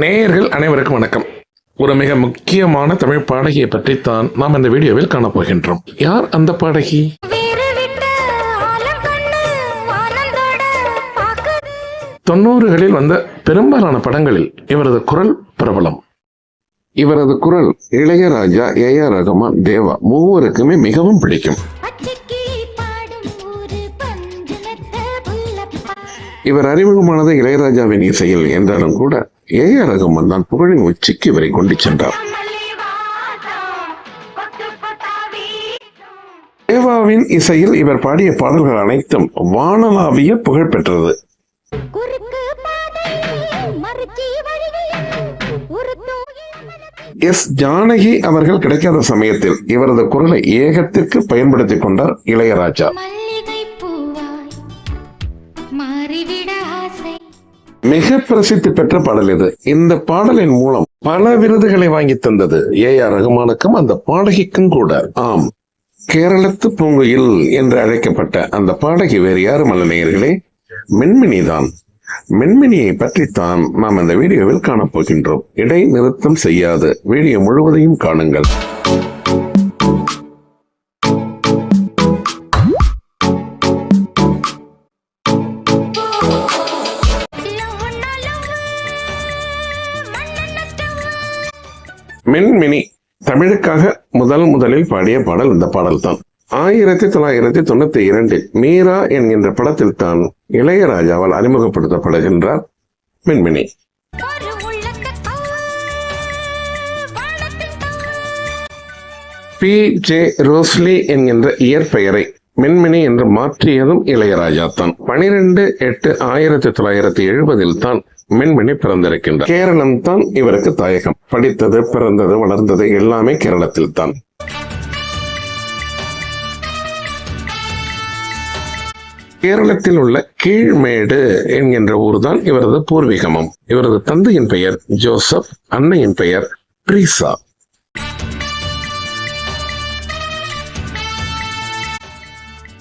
நேயர்கள் அனைவருக்கும் வணக்கம். ஒரு மிக முக்கியமான தமிழ் பாடகியை பற்றித்தான் நாம் இந்த வீடியோவில் காணப் போகின்றோம் யார் அந்த பாடகி? தொண்ணூறுகளில் வந்த பெரும்பாலான படங்களில் இவரது குரல் பிரபலம். இவரது குரல் இளையராஜா ஏ ஆர் ரகுமான் தேவா மூவருக்குமே மிகவும் பிடிக்கும். இவர் அறிமுகமானது இளையராஜாவின் இசையில். என்றாலும் கூட ஏ ஆர் ரகுமான் தான் புகழின் உச்சிக்கு இவரை கொண்டு சென்றார். தேவாவின் இசையில் இவர் பாடிய பாடல்கள் அனைத்தும் வானளாவிய புகழ் பெற்றது. எஸ் ஜானகி அவர்கள் கிடைக்காத சமயத்தில் இவரது குரலை ஏகத்திற்கு பயன்படுத்திக் கொண்டார் இளையராஜா. மிக பிரசித்தி பெற்ற பாடல் இது. இந்த பாடலின் மூலம் பல விருதுகளை வாங்கி தந்தது ஏ ஆர் ரகுமானுக்கும் அந்த பாடகிக்கும் கூட. ஆம். கேரளத்து பூங்குயில் என்று அழைக்கப்பட்ட அந்த பாடகி வேறு யாரும் அல்ல நேயர்களே. தான். மென்மினியை பற்றித்தான் நாம் இந்த வீடியோவில் காணப்போகின்றோம். இடை நிறுத்தம் செய்யாது வீடியோ முழுவதையும் காணுங்கள். மென்மினி. தமிழுக்காக முதல் முதலில் பாடிய பாடல் இந்த பாடல் தான் ஆயிரத்தி தொள்ளாயிரத்தி தொண்ணூத்தி இரண்டில் மீரா என்கின்ற படத்தில் தான் இளையராஜாவால் அறிமுகப்படுத்தப்படுகின்றார் மென்மினி. பி. ஜே. ரோஸ்லி என்கின்ற இயற்பெயரை மென்மினி என்று மாற்றியதும் இளையராஜா தான் பனிரெண்டு எட்டு ஆயிரத்தி தொள்ளாயிரத்தி எழுபதில் தான் மென்மணி பிறந்திருக்கின்றார். கேரளம் தான் இவருக்கு தாயகம். படித்தது பிறந்தது வளர்ந்தது எல்லாமே கேரளத்தில் தான் கேரளத்தில் உள்ள கீழ்மேடு என்கின்ற ஊர்தான் இவரது பூர்வீகமும். இவரது தந்தையின் பெயர் ஜோசப் அன்னையின் பெயர் பிரீசா.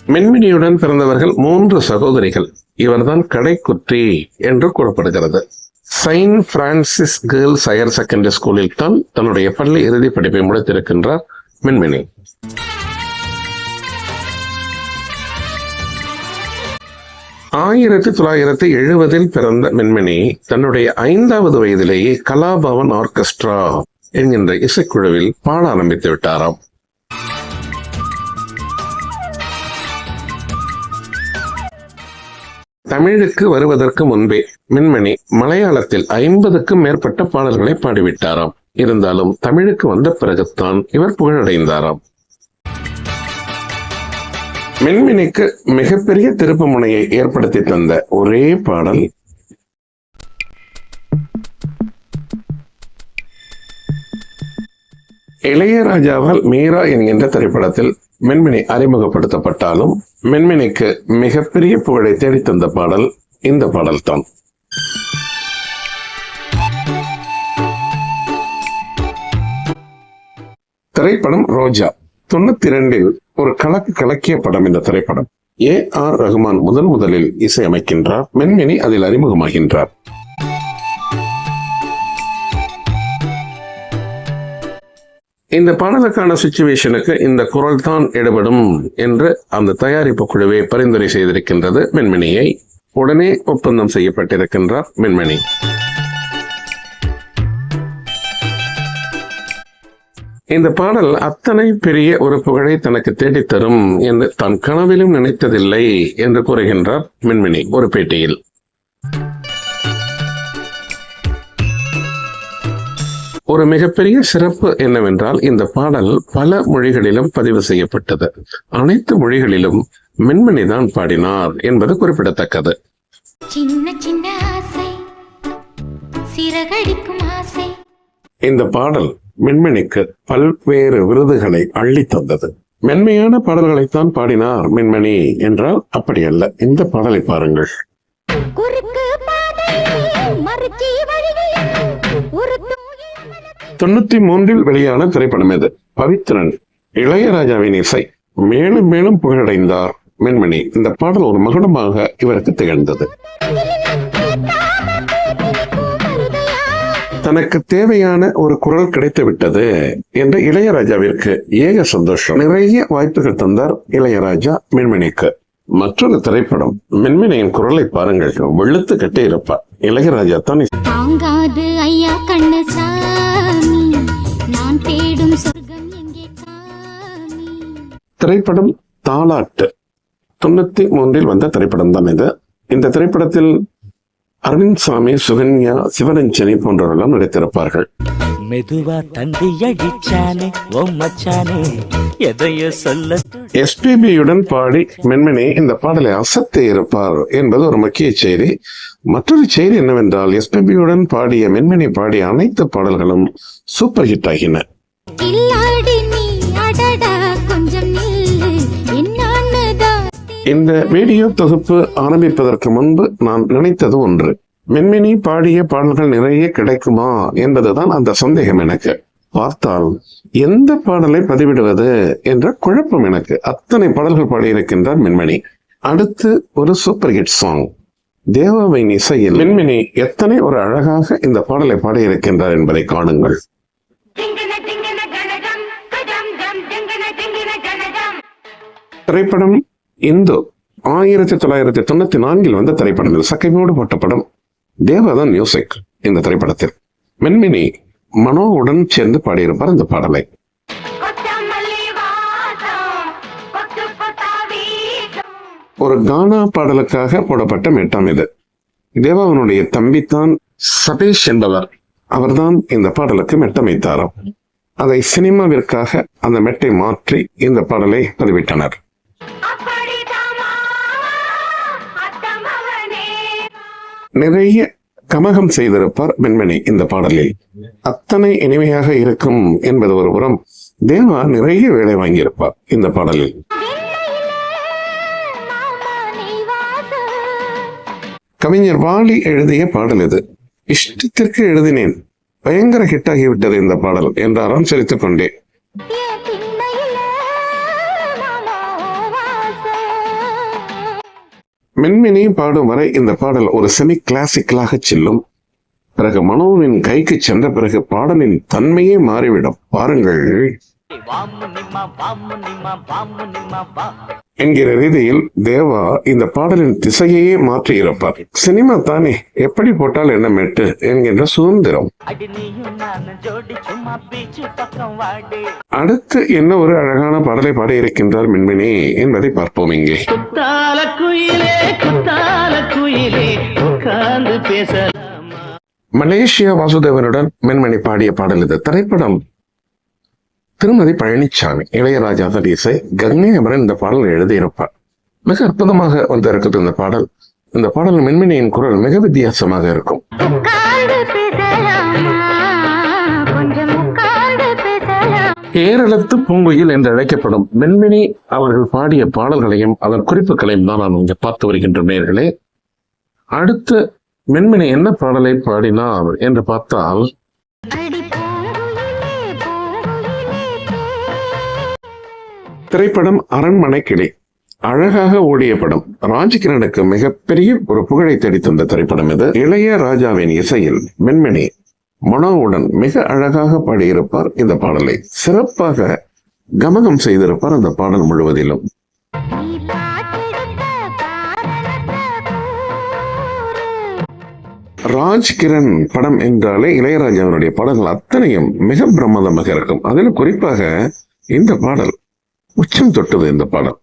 மென்மினியுடன் பிறந்தவர்கள் மூன்று சகோதரிகள். இவர்தான் கடைக்குற்றி என்று கூறப்படுகிறது. Saint Francis girls higher secondary ஸ்கூலில் தான் தன்னுடைய பள்ளி இறுதி படிப்பை முடித்திருக்கின்றார் மின்மினி. ஆயிரத்தி தொள்ளாயிரத்தி எழுபதில் பிறந்த மின்மினி தன்னுடைய ஐந்தாவது வயதிலேயே கலாபவன் ஆர்கெஸ்ட்ரா என்கின்ற இசைக்குழுவில் பாட ஆரம்பித்து விட்டாராம். தமிழுக்கு வருவதற்கு முன்பே மின்மணி மலையாளத்தில் ஐம்பதுக்கும் மேற்பட்ட பாடல்களை பாடிவிட்டாராம். இருந்தாலும் தமிழுக்கு வந்த பிறகுத்தான் இவர் புகழடைந்தாராம். மின்மினிக்கு மிகப்பெரிய திருப்பு முனையை ஏற்படுத்தி தந்த ஒரே பாடல். இளையராஜாவால் மீரா என்கின்ற திரைப்படத்தில் மின்மினி அறிமுகப்படுத்தப்பட்டாலும் மென்மினிக்கு மிகப்பெரிய புகழை தேடித்தந்த பாடல் இந்த பாடல்தான். திரைப்படம் ரோஜா. தொண்ணூத்தி இரண்டில் ஒரு கலக்கு கலக்கிய படம் இந்த திரைப்படம். ஏ ஆர் ரகுமான் முதன் முதலில் இசையமைக்கின்றார். மென்மினி அதில் அறிமுகமாகின்றார். இந்த பாடலுக்கான சுச்சுவேஷனுக்கு இந்த குரல் தான் எடுபடும் என்று அந்த தயாரிப்பு குழுவே பரிந்துரை செய்திருக்கின்றது மென்மினியை உடனே ஒப்பந்தம் செய்யப்பட்டிருக்கின்றார் மென்மணி இந்த பாடல் அத்தனை பெரிய ஒரு புகழை தனக்கு தேடித் தரும் என்று தான் கனவிலும் நினைத்ததில்லை என்று கூறுகின்றார் மென்மினி ஒரு பேட்டியில். ஒரு மிகப்பெரிய சிறப்பு என்னவென்றால் இந்த பாடல் பல மொழிகளிலும் பதிவு செய்யப்பட்டது. அனைத்து மொழிகளிலும் மின்மினி தான் பாடினார் என்பது குறிப்பிடத்தக்கது. சின்ன சின்ன ஆசை சிறகடிக்கும் ஆசை. இந்த பாடல் மின்மினிக்கு பல்வேறு விருதுகளை அள்ளித் தந்தது. மென்மையான பாடல்களைத்தான் பாடினார் மின்மணி என்றால் அப்படியல்ல இந்த பாடலை பாருங்கள். தொண்ணூத்தி மூன்றில் வெளியான திரைப்படம் இது பவித்ரன் இளையராஜாவின் இசை. மேலும் மேலும் புகழடைந்தார் மின்மணி. இந்த பாடல் ஒரு மகுடமாக இவருக்கு திகழ்ந்தது. தனக்கு தேவையான ஒரு குரல் கிடைத்து விட்டது என்ற இளையராஜாவிற்கு ஏக சந்தோஷம். நிறைய வாய்ப்புகள் தந்தார் இளையராஜா மின்மினிக்கு மற்றொரு திரைப்படம் மின்மினியின் குரலை பாருங்கள். வெளுத்து கட்டி இருப்பார் இளையராஜா தான் திரைப்படம் தாலாட்டு தொண்ணூத்தி மூன்றில் வந்த திரைப்படம் தான் இது. இந்த திரைப்படத்தில் அரவிந்த் சாமி சுகன்யா சிவரஞ்சனி போன்றவரெல்லாம் நடித்திருப்பார்கள். மெதுவா தந்தி அடிச்சானே ஓ மச்சானே எதைய சொல்ல எஸ்பிபியுடன் பாடி மென்மணி இந்த பாடலை அசத்தி இருப்பார் என்பது ஒரு முக்கிய செய்தி. மற்றொரு செய்தி என்னவென்றால் எஸ்பிபியுடன் பாடிய மென்மணி பாடிய அனைத்து பாடல்களும் சூப்பர் ஹிட் ஆகின. கில்லாடி நீ அடடா கொஞ்சம் நில்லு. என்னான்னு தான் இந்த வீடியோ தொகுப்பு ஆரம்பிப்பதற்கு முன்பு நான் நினைத்தது ஒன்று. மென்மினி பாடிய பாடல்கள் நிறைய கிடைக்குமா என்பதுதான் அந்த சந்தேகம் எனக்கு. பார்த்தால் எந்த பாடலை பதிவிடுவது என்ற குழப்பம் எனக்கு. அத்தனை பாடல்கள் பாடியிருக்கின்றார் மின்மணி அடுத்து ஒரு சூப்பர் ஹிட் சாங் தேவாவின் இசையில் மின்மினி எத்தனை ஒரு அழகாக இந்த பாடலை பாடியிருக்கின்றார் என்பதை காணுங்கள். திரைப்படம் இந்து ஆயிரத்தி தொள்ளாயிரத்தி தொண்ணூத்தி நான்கில் வந்த திரைப்படம் இது. சக்கைமோடு போட்ட படம் தேவாதான் மியூசிக் இந்த திரைப்படத்தில். மென்மினி மனோவுடன் சேர்ந்து பாடியிருப்பார் இந்த பாடலை. ஒரு கானா பாடலுக்காக போடப்பட்ட மெட்டாம் இது. தேவாவனுடைய தம்பித்தான் சதீஷ் என்பவர். அவர்தான் இந்த பாடலுக்கு மெட்டமைத்தாராம் அதை சினிமாவிற்காக அந்த மெட்டை மாற்றி இந்த பாடலை பதிவிட்டனர். நிறைய கமகம் செய்திருப்பார் பெண்மணி இந்த பாடலில். அத்தனை இனிமையாக இருக்கும் என்பது ஒரு புறம் தேவா நிறைய வேலை வாங்கியிருப்பார் இந்த பாடலில். கவிஞர் வாலி எழுதிய பாடல் இது. இஷ்டத்திற்கு எழுதினேன். பயங்கர ஹிட் ஆகிவிட்டது இந்த பாடல் என்றாராம் சிரித்துக் கொண்டேன். மென்மினி பாடும் வரை இந்த பாடல் ஒரு செமி கிளாசிக்கலாக செல்லும். பிறகு மனோவின் கைக்கு சென்ற பிறகு பாடலின் தன்மையே மாறிவிடும். பாருங்கள். என்கிற ரீதியில் தேவா இந்த பாடலின் திசையையே மாற்றி இருப்பார் சினிமா தானே எப்படி போட்டால் என்ன மெட்டு என்கின்ற சுதந்திரம். அடுத்து என்ன ஒரு அழகான பாடலை பாடியிருக்கின்றார் மின்மினி என்பதை பார்ப்போம் இங்கே. குத்தால குயிலே குத்தால குயிலே உட்கார்ந்து பேசலாமா? மலேசியா வாசுதேவனுடன் மென்மணி பாடிய பாடல் இது. திரைப்படம் திருமதி பழனிசாமி இளையராஜா தான் இசை கங்கை அமரன் இந்த பாடல் எழுதியிருப்பார். மிக அற்புதமாக வந்து இருக்குது இந்த பாடல். இந்த பாடல் மென்மணியின் குரல் மிக வித்தியாசமாக இருக்கும். கேரளத்து பூங்குயில் என்று அழைக்கப்படும் மென்மினி அவர்கள் பாடிய பாடல்களையும் அதன் குறிப்புகளையும் தான் நான் இங்கே பார்த்து வருகின்ற நேர்களே. அடுத்து மென்மினி என்ன பாடலை பாடினார் என்று பார்த்தால் திரைப்படம் அரண்மனை கிளி அழகாக ஓடிய படம். ராஜகிரனுக்கு மிகப்பெரிய ஒரு புகழை தேடித் தந்த திரைப்படம் இது. இளைய ராஜாவின் இசையில் மென்மணி மனோவுடன் மிக அழகாக பாடியிருப்பார் இந்த பாடலை. சிறப்பாக கமகம் செய்திருப்பார் அந்த பாடல் முழுவதிலும். ராஜ்கிரண் படம் என்றாலே இளையராஜாவினுடைய பாடல்கள் அத்தனையும் மிக பிரமாதமாக இருக்கும். அதில் குறிப்பாக இந்த பாடல். உச்சம் தொட்டது இந்த பாடல்.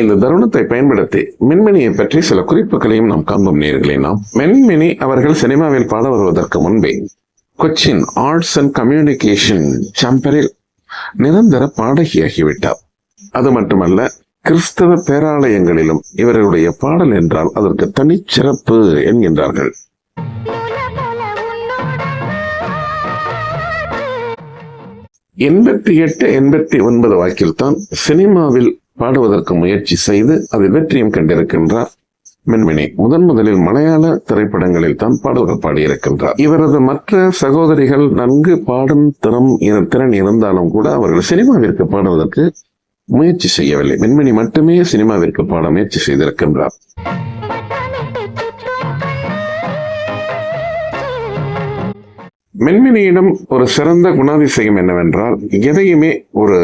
இந்த தருணத்தை பயன்படுத்தி மின்மினியை பற்றி சில குறிப்புகளையும் நாம் காண்போம் நேர்களே நாம். மென்மினி அவர்கள் சினிமாவில் பாட வருவதற்கு முன்பே கொச்சின் ஆர்ட்ஸ் அண்ட் கம்யூனிகேஷன் சாம்பரில் நிரந்தர பாடகியாகிவிட்டார். அது மட்டுமல்ல கிறிஸ்தவ பேராலயங்களிலும் இவர்களுடைய பாடல் என்றால் அதற்கு தனிச்சிறப்பு என்கின்றார்கள். எண்பத்தி எட்டு எண்பத்தி ஒன்பது வாக்கில் தான் சினிமாவில் பாடுவதற்கு முயற்சி செய்து அதில் வெற்றியும் கண்டிருக்கின்றார். மென்மினி முதன் முதலில் மலையாள திரைப்படங்களில் தான் பாடல்கள் பாடியிருக்கின்றார். இவரது மற்ற சகோதரிகள் நன்கு பாடும் திறம் திறன் இருந்தாலும் கூட அவர்கள் சினிமாவிற்கு பாடுவதற்கு முயற்சி செய்யவில்லை. மென்மினி மட்டுமே சினிமாவிற்கு பாட முயற்சி செய்திருக்கின்றார். மென்மினியிடம் ஒரு சிறந்த குணாதிசயம் என்னவென்றால் எதையுமே ஒரு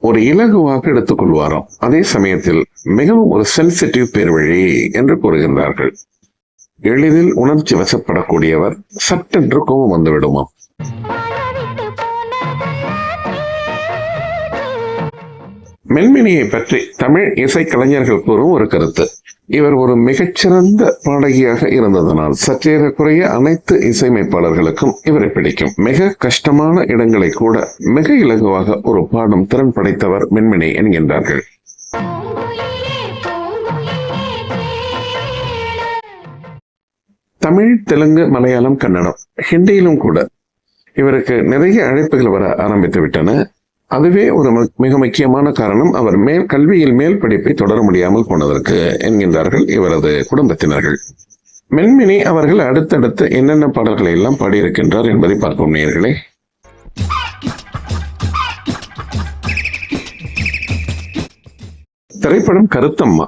ஒரு இலகுவாக எடுத்துக்கொள்வாராம் அதே சமயத்தில் மிகவும் ஒரு சென்சிட்டிவ் பேர்வழி என்று கூறுகின்றார்கள். எளிதில் உணர்ச்சி வசப்படக்கூடியவர் சட்டென்று கோபம் வந்துவிடுமாம் மென்மினியை பற்றி தமிழ் இசைக்கலைஞர்கள் கூறும் ஒரு கருத்து. இவர் ஒரு மிகச்சிறந்த பாடகியாக இருந்ததனால் சற்றேறக்குறைய அனைத்து இசையமைப்பாளர்களுக்கும் இவரை பிடிக்கும். மிக கஷ்டமான இடங்களை கூட மிக இலகுவாக ஒரு பாடும் திறன் படைத்தவர் மென்மினி என்கின்றார்கள். தமிழ் தெலுங்கு மலையாளம் கன்னடம் ஹிந்தியிலும் கூட இவருக்கு நிறைய அழைப்புகள் வர ஆரம்பித்து விட்டன அதுவே ஒரு மிக முக்கியமான காரணம். அவர் மேல் கல்வியில் மேல் படிப்பை தொடர முடியாமல் போனதற்கு என்கின்றார்கள் இவரது குடும்பத்தினர்கள். மென்மினி அவர்கள் அடுத்தடுத்து என்னென்ன பாடல்களை எல்லாம் பாடியிருக்கின்றார் என்பதை பார்ப்போம் நேர்களே திரைப்படம் கருத்தம்மா.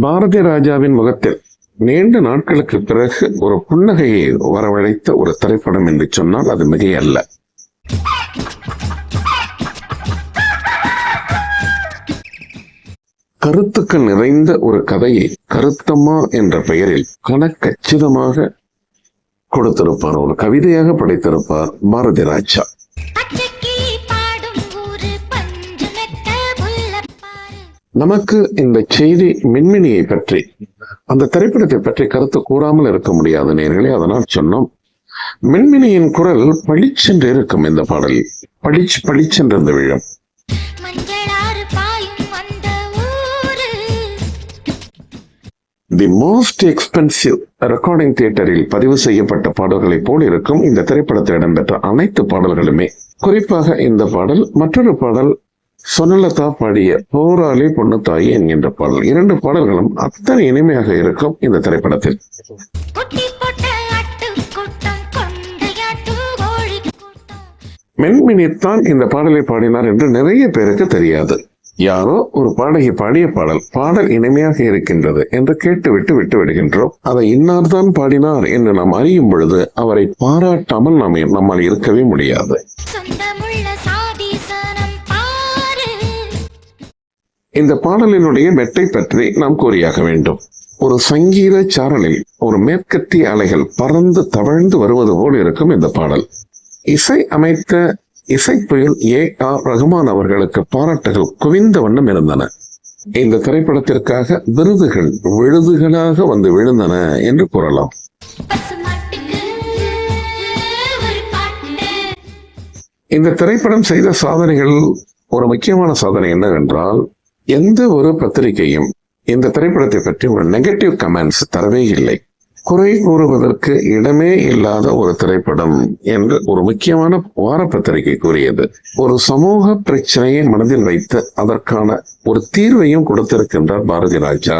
பாரதி ராஜாவின் முகத்தில் நீண்ட நாட்களுக்கு பிறகு ஒரு புன்னகையை வரவழைத்த ஒரு திரைப்படம் என்று சொன்னால் அது மிகையல்ல. கருத்துக்கள் நிறைந்த ஒரு கதையை கருத்தம்மா என்ற பெயரில் கணக்கச்சிதமாக கொடுத்திருப்பார். ஒரு கவிதையாக படைத்திருப்பார் பாரதி ராஜா. நமக்கு இந்த செய்தி மின்மினியை பற்றி அந்த திரைப்படத்தை பற்றி கருத்து கூறாமல் இருக்க முடியாத நேர்களே. அதனால் சொன்னோம் மின்மினியின் குரல் பளிச்சென்று இருக்கும் இந்த பாடலில் பளிச் பளிச்சென்று விழும். தி மோஸ்ட் எக்ஸ்பென்சிவ் ரெக்கார்டிங் தியேட்டரில் பதிவு செய்யப்பட்ட பாடல்களைப் போல் இருக்கும் இந்த திரைப்படத்தில் இடம்பெற்ற அனைத்து பாடல்களுமே. குறிப்பாக இந்த பாடல் மற்றொரு பாடல் சொனலதா பாடிய போராளி பொண்ணு தாயி என்கின்ற பாடல். இரண்டு பாடல்களும் அத்தனை இனிமையாக இருக்கும் இந்த திரைப்படத்தில். மென்மினித்தான் இந்த பாடலை பாடினார் என்று நிறைய பேருக்கு தெரியாது. யாரோ ஒரு பாடகி பாடிய பாடல் பாடல் இனிமையாக இருக்கின்றது என்று கேட்டுவிட்டு விட்டு விடுகின்றோம் அதை இன்னார்தான் பாடினார் என்று நாம் அறியும் பொழுது அவரை பாராட்டாமல் நாம் நம்மால் இருக்கவே முடியாது. இந்த பாடலினுடைய மெட்டை பற்றி நாம் கூறியாக வேண்டும். ஒரு சங்கீத சாரலில் ஒரு மேற்கத்திய அலைகள் பறந்து தவழ்ந்து வருவது போல் இருக்கும் இந்த பாடல். இசை அமைத்த இசைப்புயல் ஏ ஆர் ரகுமான் அவர்களுக்கு பாராட்டுகள் குவிந்த வண்ணம் இருந்தன இந்த திரைப்படத்திற்காக விருதுகள் விழுதுகளாக வந்து விழுந்தன என்று கூறலாம். இந்த திரைப்படம் செய்த சாதனைகள் ஒரு முக்கியமான சாதனை என்னவென்றால் எந்த ஒரு பத்திரிகையும் இந்த திரைப்படத்தை பற்றி ஒரு நெகட்டிவ் கமெண்ட்ஸ் தரவே இல்லை. குறை கூறுவதற்கு இடமே இல்லாத ஒரு திரைப்படம் என்று ஒரு முக்கியமான வார பத்திரிகை கூறியது ஒரு சமூக பிரச்சனையை மனதில் வைத்து அதற்கான ஒரு தீர்வையும் கொடுத்திருக்கின்றார் பாரதி ராஜா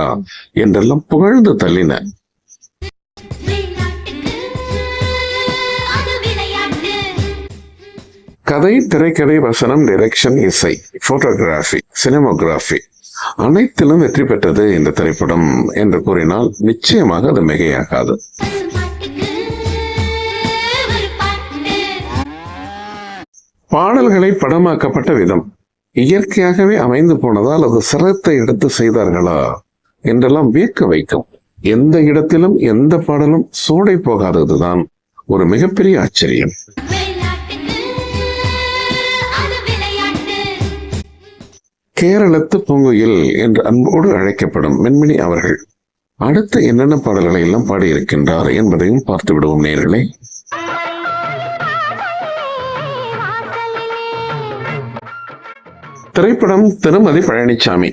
என்றெல்லாம் புகழ்ந்து தள்ளின. கதை திரைக்கதை வசனம் டிரெக்ஷன் இசை போட்டோகிராஃபி சினிமோகிராஃபி அனைத்திலும் வெற்றி பெற்றது இந்த திரைப்படம் என்று கூறினால் நிச்சயமாக அது மிகையாகாது. பாடல்களை படமாக்கப்பட்ட விதம். இயற்கையாகவே அமைந்து போனதால் அது சிரத்தை எடுத்து செய்தார்களா என்றெல்லாம் வியக்க வைக்கும். எந்த இடத்திலும் எந்த பாடலும் சூடை போகாததுதான் ஒரு மிகப்பெரிய ஆச்சரியம். கேரளத்து பூங்குயில் என்று அன்போடு அழைக்கப்படும் மென்மினி அவர்கள் அடுத்து என்னென்ன பாடல்களை எல்லாம் பாடியிருக்கின்றார் என்பதையும் பார்த்து விடுவோம் நேர்களை. திரைப்படம் திருமதி பழனிசாமி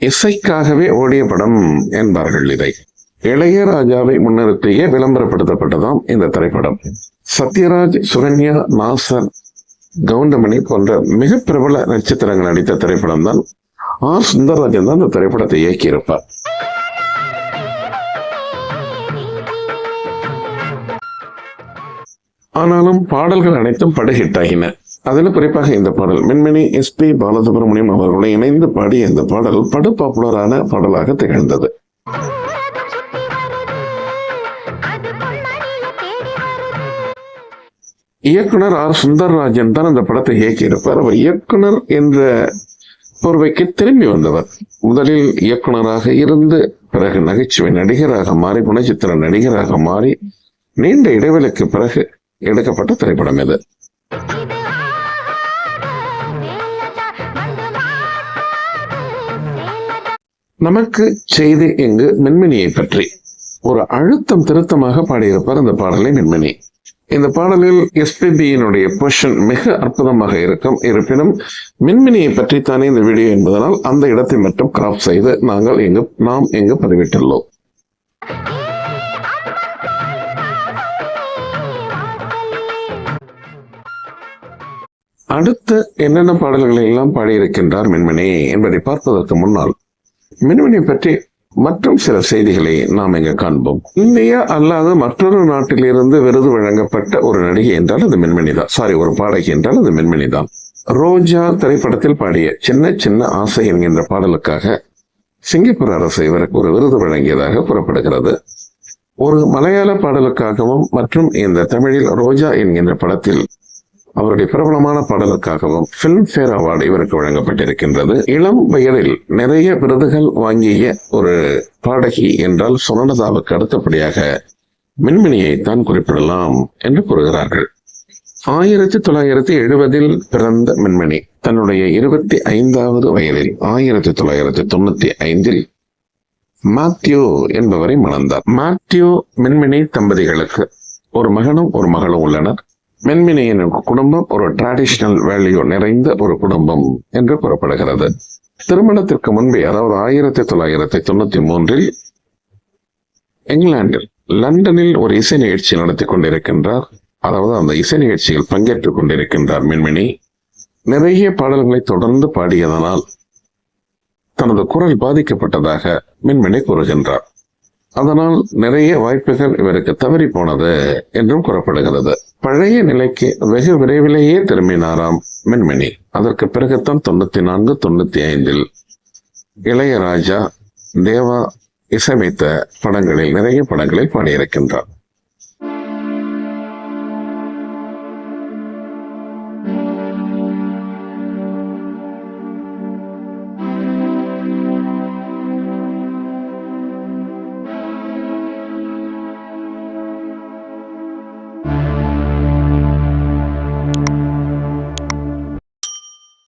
இசைக்காகவே ஓடிய படம் என்பார்கள் இதை. இளையராஜாவை முன்னிறுத்தியே விளம்பரப்படுத்தப்பட்டதாம் இந்த திரைப்படம். சத்யராஜ் சுகன்யா நாசர் கவுண்டமணி போன்ற மிக பிரபல நட்சத்திரங்கள் நடித்த திரைப்படம் தான் ஆர் சுந்தரராஜன் தான் அந்த திரைப்படத்தை இயக்கியிருப்பார். ஆனாலும் பாடல்கள் அனைத்தும் படுகிட்டாகின. அதில் குறிப்பாக இந்த பாடல் மின்மினி எஸ் பி பாலசுப்ரமணியம் அவர்களுடன் இணைந்து பாடிய இந்த பாடல் படு பாப்புலரான பாடலாக திகழ்ந்தது. இயக்குனர் ஆர். சுந்தர்ராஜன் தான் அந்த படத்தை இயக்கியிருப்பார். அவர் இயக்குனர் என்ற போர்வைக்கு திரும்பி வந்தவர். முதலில் இயக்குனராக இருந்து பிறகு நகைச்சுவை நடிகராக மாறி குணச்சித்திர நடிகராக மாறி நீண்ட இடைவெளிக்கு பிறகு எடுக்கப்பட்ட திரைப்படம் இது. நமக்கு செய்தி இங்கு மின்மினியை பற்றி. ஒரு அழுத்தம் திருத்தமாக பாடியிருப்பார் அந்த பாடலை மின்மினி. இந்த பாடலில் எஸ்பிபியினுடைய பொஷன் மிக அற்புதமாக இருக்கும். இருப்பினும் மின்மினியை பற்றித்தானே இந்த வீடியோ என்பதனால் அந்த இடத்தை மட்டும் கிராப் செய்து நாங்கள் எங்கு நாம் எங்கு பதிவிட்டுள்ளோம். அடுத்து என்னென்ன பாடல்களை எல்லாம் பாடியிருக்கின்றார் மின்மினி என்பதை பார்ப்பதற்கு முன்னால் மின்மினி பற்றி மற்றும் சில செய்திகளை நாம் இங்கு காண்போம். இந்தியா அல்லாத மற்றொரு நாட்டிலிருந்து விருது வழங்கப்பட்ட ஒரு நடிகை என்றால் அது மென்மணிதான் சாரி ஒரு பாடகி என்றால் அது மென்மணிதான் தான். ரோஜா திரைப்படத்தில் பாடிய சின்ன சின்ன ஆசை என்கின்ற பாடலுக்காக சிங்கப்பூர் அரசு இவருக்கு ஒரு விருது வழங்கியதாக கூறப்படுகிறது. ஒரு மலையாள பாடலுக்காகவும் மற்றும் இந்த தமிழில் ரோஜா என்கின்ற படத்தில் அவருடைய பிரபலமான பாடலுக்காகவும் பிலிம்பேர் அவார்டு இவருக்கு வழங்கப்பட்டிருக்கின்றது. இளம் வயதில் நிறைய விருதுகள் வாங்கிய ஒரு பாடகி என்றால் சுனலதாவுக்கு அடுத்தபடியாக மின்மினியை தான் குறிப்பிடலாம் என்று கூறுகிறார்கள். ஆயிரத்தி தொள்ளாயிரத்தி எழுபதில் பிறந்த மின்மணி தன்னுடைய இருபத்தி ஐந்தாவது வயதில் ஆயிரத்தி தொள்ளாயிரத்தி தொண்ணூத்தி ஐந்தில் மாத்யூ என்பவரை மணந்தார். மாத்யூ மின்மினி தம்பதிகளுக்கு ஒரு மகனும் ஒரு மகளும் உள்ளனர். மென்மினியின் குடும்பம் ஒரு டிராடிஷனல் வேல்யூ நிறைந்த ஒரு குடும்பம் என்று கூறப்படுகிறது. திருமணத்திற்கு முன்பே அதாவது ஆயிரத்தி தொள்ளாயிரத்தி தொண்ணூத்தி மூன்றில் இங்கிலாந்தில் லண்டனில் ஒரு இசை நிகழ்ச்சி நடத்தி கொண்டிருக்கின்றார். அதாவது அந்த இசை நிகழ்ச்சியில் பங்கேற்றுக் கொண்டிருக்கின்றார் மின்மினி. நிறைய பாடல்களை தொடர்ந்து பாடியதனால் தனது குரல் பாதிக்கப்பட்டதாக மின்மினி கூறுகின்றார். அதனால் நிறைய வாய்ப்புகள் இவருக்கு தவறி போனது என்றும் கூறப்படுகிறது. பழைய நிலைக்கு வெகு விரைவிலேயே திரும்பினாராம் மின்மினி. அதற்கு பிறகுத்தான் தொண்ணூத்தி நான்கு தொண்ணூத்தி ஐந்தில் இளையராஜா தேவா இசையமைத்த படங்களில் நிறைய படங்களில் பாடியிருக்கின்றார்.